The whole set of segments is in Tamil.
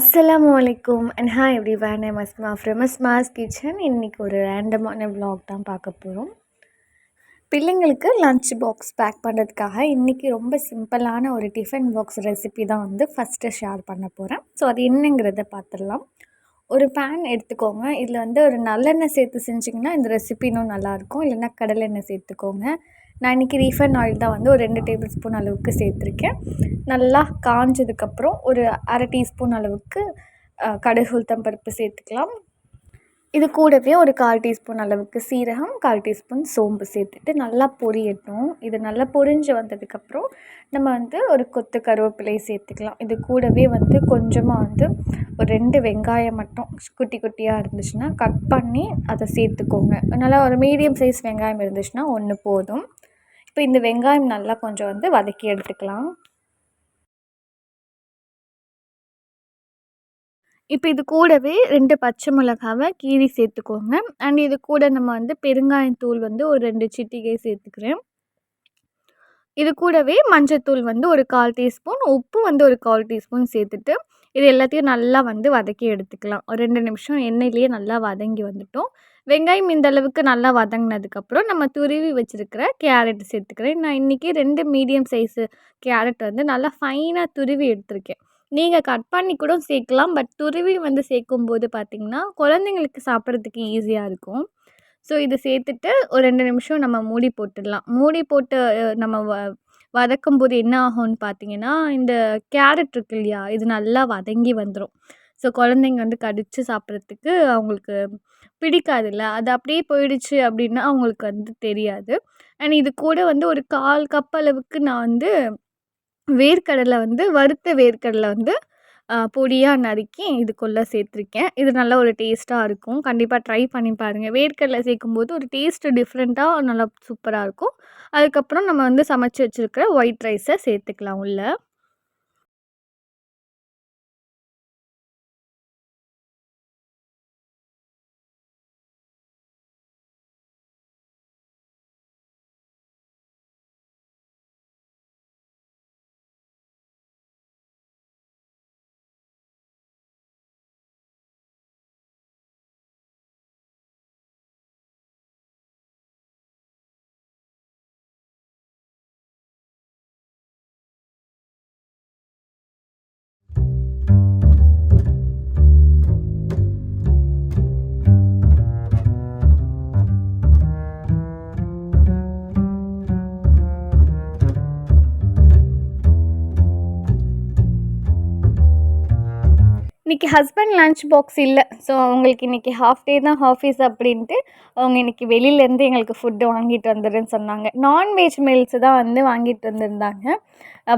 அஸ்லாம் வலைக்கும் and hi everyone I Masma from Mas kitchen இன்றைக்கி ஒரு ரேண்டமான விலாக் தான் பார்க்க போகிறோம் பிள்ளைங்களுக்கு லன்ச் பாக்ஸ் பேக் பண்ணுறதுக்காக இன்றைக்கி ரொம்ப சிம்பிளான ஒரு டிஃபன் பாக்ஸ் ரெசிபி தான் வந்து ஃபஸ்ட்டு ஷேர் பண்ண போகிறேன் ஸோ அது என்னங்கிறத பார்த்துடலாம். ஒரு பேன் எடுத்துக்கோங்க. இதில் வந்து ஒரு நல்லெண்ணெய் சேர்த்து செஞ்சிங்கன்னா இந்த ரெசிபி இன்னும் நல்லாயிருக்கும் இல்லைன்னா கடலெண்ணெய் சேர்த்துக்கோங்க. நான் இன்றைக்கி ரீஃபைன் ஆயில் தான் வந்து ஒரு ரெண்டு டேபிள் ஸ்பூன் அளவுக்கு சேர்த்துருக்கேன். நல்லா காஞ்சதுக்கப்புறம் ஒரு அரை டீஸ்பூன் அளவுக்கு கடுகு உளுத்தம் பருப்பு சேர்த்துக்கலாம். இது கூடவே ஒரு கால் டீஸ்பூன் அளவுக்கு சீரகம் கால் டீஸ்பூன் சோம்பு சேர்த்துட்டு நல்லா பொரியட்டும். இது நல்லா பொரிஞ்சு வந்ததுக்கப்புறம் நம்ம வந்து ஒரு கொத்து கருவேப்பிலை சேர்த்துக்கலாம். இது கூடவே வந்து கொஞ்சமாக வந்து ஒரு ரெண்டு வெங்காயம் மட்டும் குட்டி குட்டியாக இருந்துச்சுன்னா கட் பண்ணி அதை சேர்த்துக்கோங்க. நல்லா ஒரு மீடியம் சைஸ் வெங்காயம் இருந்துச்சுன்னா ஒன்று போதும். இப்போ இந்த வெங்காயம் நல்லா கொஞ்சம் வந்து வதக்கி எடுத்துக்கலாம். இப்போ இது கூடவே ரெண்டு பச்சை மிளகாவை கீறி சேர்த்துக்கோங்க. அண்ட் இது கூட நம்ம வந்து பெருங்காயத்தூள் வந்து ஒரு ரெண்டு சிட்டிகை சேர்த்துக்கிறேன். இது கூடவே மஞ்சத்தூள் வந்து ஒரு கால் டீஸ்பூன் உப்பு வந்து ஒரு கால் டீஸ்பூன் சேர்த்துட்டு இது எல்லாத்தையும் நல்லா வந்து வதக்கி எடுத்துக்கலாம். ஒரு ரெண்டு நிமிஷம் எண்ணெயிலேயே நல்லா வதங்கி வந்துட்டோம். வெங்காயம் இந்த அளவுக்கு நல்லா வதங்கினதுக்கப்புறம் நம்ம துருவி வச்சுருக்கிற கேரட் சேர்த்துக்கிறேன். நான் இன்றைக்கி ரெண்டு மீடியம் சைஸு கேரட் வந்து நல்லா ஃபைனாக துருவி எடுத்திருக்கேன். நீங்கள் கட் பண்ணி கூட சேர்க்கலாம் பட் துருவி வந்து சேர்க்கும் போது பார்த்திங்கன்னா குழந்தைங்களுக்கு சாப்பிட்றதுக்கு ஈஸியாக இருக்கும். ஸோ இது சேர்த்துட்டு ஒரு ரெண்டு நிமிஷம் நம்ம மூடி போட்டுடலாம். மூடி போட்டு நம்ம வ வதக்கும் போது என்ன ஆகும்னு பார்த்தீங்கன்னா இந்த கேரட் இருக்கு இல்லையா இது நல்லா வதங்கி வந்துடும் ஸோ குழந்தைங்க வந்து கடித்து சாப்பிட்றதுக்கு அவங்களுக்கு பிடிக்காதுல்ல. அது அப்படியே போயிடுச்சு அப்படின்னா அவங்களுக்கு வந்து தெரியாது. அண்ட் இது கூட வந்து ஒரு கால் கப் அளவுக்கு நான் வந்து வேர்க்கடலை வந்து வறுத்த வேர்க்கடலை வந்து பொடியாக நறுக்கி இதுக்குள்ளே சேர்த்துருக்கேன். இது நல்ல ஒரு டேஸ்ட்டாக இருக்கும். கண்டிப்பாக ட்ரை பண்ணி பாருங்கள் வேர்க்கடலை சேர்க்கும்போது ஒரு டேஸ்ட்டு டிஃப்ரெண்ட்டாக நல்லா சூப்பராக இருக்கும். அதுக்கப்புறம் நம்ம வந்து சமைச்சு வச்சுருக்கிற ஒயிட் ரைஸை சேர்த்துக்கலாம் உள்ள. இன்றைக்கி ஹஸ்பண்ட் லன்ச் பாக்ஸ் இல்லை. ஸோ அவங்களுக்கு இன்றைக்கி ஹாஃப் டே தான் ஆஃபீஸ் அப்படின்ட்டு அவங்க இன்றைக்கி வெளியிலேருந்து எங்களுக்கு ஃபுட்டு வாங்கிட்டு வந்துடுன்னு சொன்னாங்க. நான்வெஜ் மீல்ஸு தான் வந்து வாங்கிட்டு வந்திருந்தாங்க.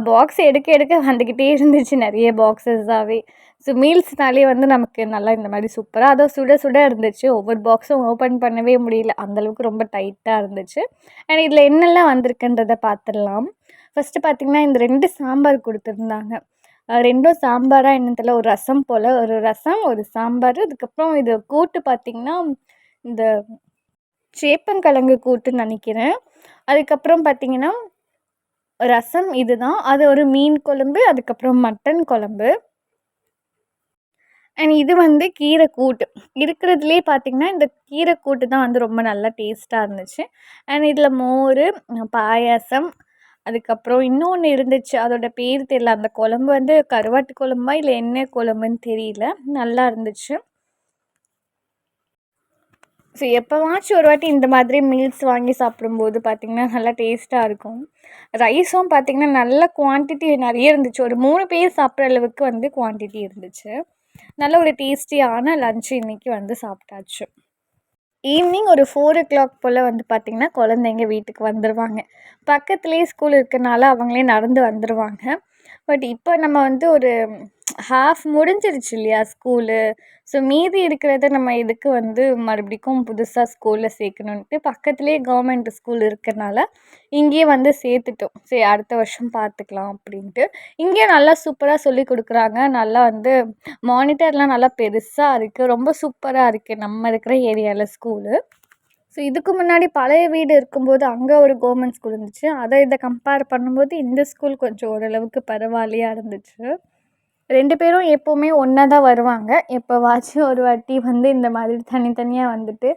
பாக்ஸ் எடுக்க எடுக்க வந்துக்கிட்டே இருந்துச்சு நிறைய பாக்ஸஸாகவே ஸோ மீல்ஸ்னாலே வந்து நமக்கு நல்லா இந்த மாதிரி சூப்பராக அதோ சுட சுட இருந்துச்சு. ஒவ்வொரு பாக்ஸும் ஓப்பன் பண்ணவே முடியல. அந்தளவுக்கு ரொம்ப டைட்டாக இருந்துச்சு. அண்ட் இதில் என்னெல்லாம் வந்திருக்குன்றதை பார்த்துடலாம். ஃபஸ்ட்டு பார்த்திங்கன்னா இந்த ரெண்டு சாம்பார் கொடுத்துருந்தாங்க. ரெண்டும் சாம்பாராக என்னன்னு தெரியல. ஒரு ரசம் போல். ஒரு ரசம் ஒரு சாம்பார். அதுக்கப்புறம் இது கூட்டு பார்த்திங்கன்னா இந்த சேப்பங்கிழங்கு கூட்டுன்னு நினைக்கிறேன். அதுக்கப்புறம் பார்த்திங்கன்னா ரசம் இதுதான். அது ஒரு மீன் குழம்பு அதுக்கப்புறம் மட்டன் குழம்பு. அண்ட் இது வந்து கீரை கூட்டு. இருக்கிறதுலே பார்த்திங்கன்னா இந்த கீரை கூட்டு தான் வந்து ரொம்ப நல்லா டேஸ்ட்டாக இருந்துச்சு. அண்ட் இதில் மோர் பாயாசம் அதுக்கப்புறம் இன்னொன்று இருந்துச்சு. அதோட பேர் தெரியல. அந்த குழம்பு வந்து கருவாட்டு குழம்பா இல்லை என்ன குழம்புன்னு தெரியல. நல்லா இருந்துச்சு. ஸோ எப்போவாச்சும் ஒரு வாட்டி இந்த மாதிரி மீல்ஸ் வாங்கி சாப்பிடும்போது பார்த்திங்கன்னா நல்லா டேஸ்ட்டாக இருக்கும். ரைஸும் பார்த்திங்கன்னா நல்ல குவான்டிட்டி நிறைய இருந்துச்சு. ஒரு மூணு பேர் சாப்பிட்ற அளவுக்கு வந்து குவான்டிட்டி இருந்துச்சு. நல்ல ஒரு டேஸ்டியான லன்ச் இன்றைக்கி வந்து சாப்பிட்டாச்சு. ஈவினிங் ஒரு ஃபோர் ஓ கிளாக் போல் வந்து பார்த்திங்கன்னா குழந்தைங்க வீட்டுக்கு வந்துடுவாங்க பக்கத்துலேயே ஸ்கூல் இருக்கனால அவங்களே நடந்து வந்துடுவாங்க பட் இப்போ நம்ம வந்து ஒரு ஹாஃப் முடிஞ்சிருச்சு இல்லையா ஸ்கூலு ஸோ மீதி இருக்கிறத நம்ம இதுக்கு வந்து மறுபடிக்கும் புதுசாக ஸ்கூலில் சேர்க்கணுன்ட்டு பக்கத்துலேயே கவர்மெண்ட் ஸ்கூல் இருக்கறனால இங்கேயே வந்து சேர்த்துட்டோம். சரி அடுத்த வருஷம் பார்த்துக்கலாம் அப்படின்ட்டு. இங்கேயே நல்லா சூப்பராக சொல்லி கொடுக்குறாங்க. நல்லா வந்து மானிட்டர்லாம் நல்லா பெருசாக இருக்குது ரொம்ப சூப்பராக இருக்குது நம்ம இருக்கிற ஏரியாவில் ஸ்கூலு ஸோ இதுக்கு முன்னாடி பழைய வீடு இருக்கும்போது அங்கே ஒரு கவர்மெண்ட் ஸ்கூல் இருந்துச்சு. அதை இதை கம்பேர் பண்ணும்போது இந்த ஸ்கூல் கொஞ்சம் ஓரளவுக்கு பரவாயில்லையாக இருந்துச்சு. ரெண்டு பேரும் எப்போவுமே ஒன்றா தான் வருவாங்க. எப்போவாச்சும் ஒரு வாட்டி வந்து இந்த மாதிரி தனித்தனியாக வந்துட்டு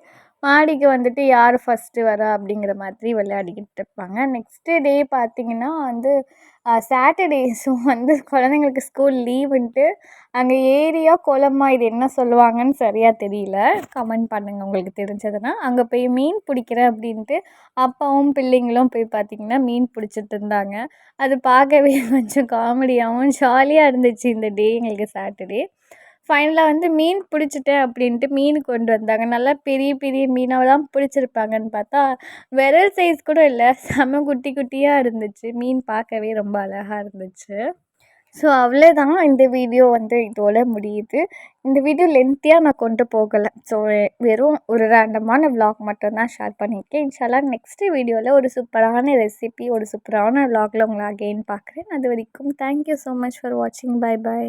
மாடிக்கு வந்துட்டு யார் ஃபஸ்ட்டு வரா அப்படிங்கிற மாதிரி விளையாடிக்கிட்டு இருப்பாங்க. நெக்ஸ்ட்டு டே பார்த்திங்கன்னா வந்து சாட்டர்டேஸும் வந்து குழந்தைங்களுக்கு ஸ்கூல் லீவுன்ட்டு அங்கே ஏரியா குளமா இது என்ன சொல்லுவாங்கன்னு சரியாக தெரியல. கமெண்ட் பண்ணுங்கள் உங்களுக்கு தெரிஞ்சதுன்னா. அங்கே போய் மீன் பிடிக்கிறேன் அப்படின்ட்டு அப்பாவும் பிள்ளைங்களும் போய் பார்த்திங்கன்னா மீன் பிடிச்சிட்டு இருந்தாங்க. அது பார்க்கவே கொஞ்சம் காமெடியாகவும் ஜாலியாக இருந்துச்சு இந்த டே எங்களுக்கு சாட்டர்டே ஃபைனலாக வந்து மீன் பிடிச்சிட்டேன் அப்படின்ட்டு மீன் கொண்டு வந்தாங்க. நல்லா பெரிய பெரிய மீனாக தான் பிடிச்சிருப்பாங்கன்னு பார்த்தா விரல் சைஸ் கூட இல்லை. செம குட்டி குட்டியாக இருந்துச்சு. மீன் பார்க்கவே ரொம்ப அழகாக இருந்துச்சு. ஸோ அவ்வளோதான் இந்த வீடியோ வந்து இதோட முடியுது. இந்த வீடியோ லென்த்தியாக நான் கொண்டு போகலை. ஸோ வெறும் ஒரு ரேண்டமான விலாக் மட்டும்தான் ஷேர் பண்ணியிருக்கேன். இன்ஷால்லாம் நெக்ஸ்ட்டு வீடியோவில் ஒரு சூப்பரான ரெசிபி ஒரு சூப்பரான விலாகில் உங்களை அகெயின் பார்க்குறேன். அது வரைக்கும் thank you so much for வாட்சிங் பை பை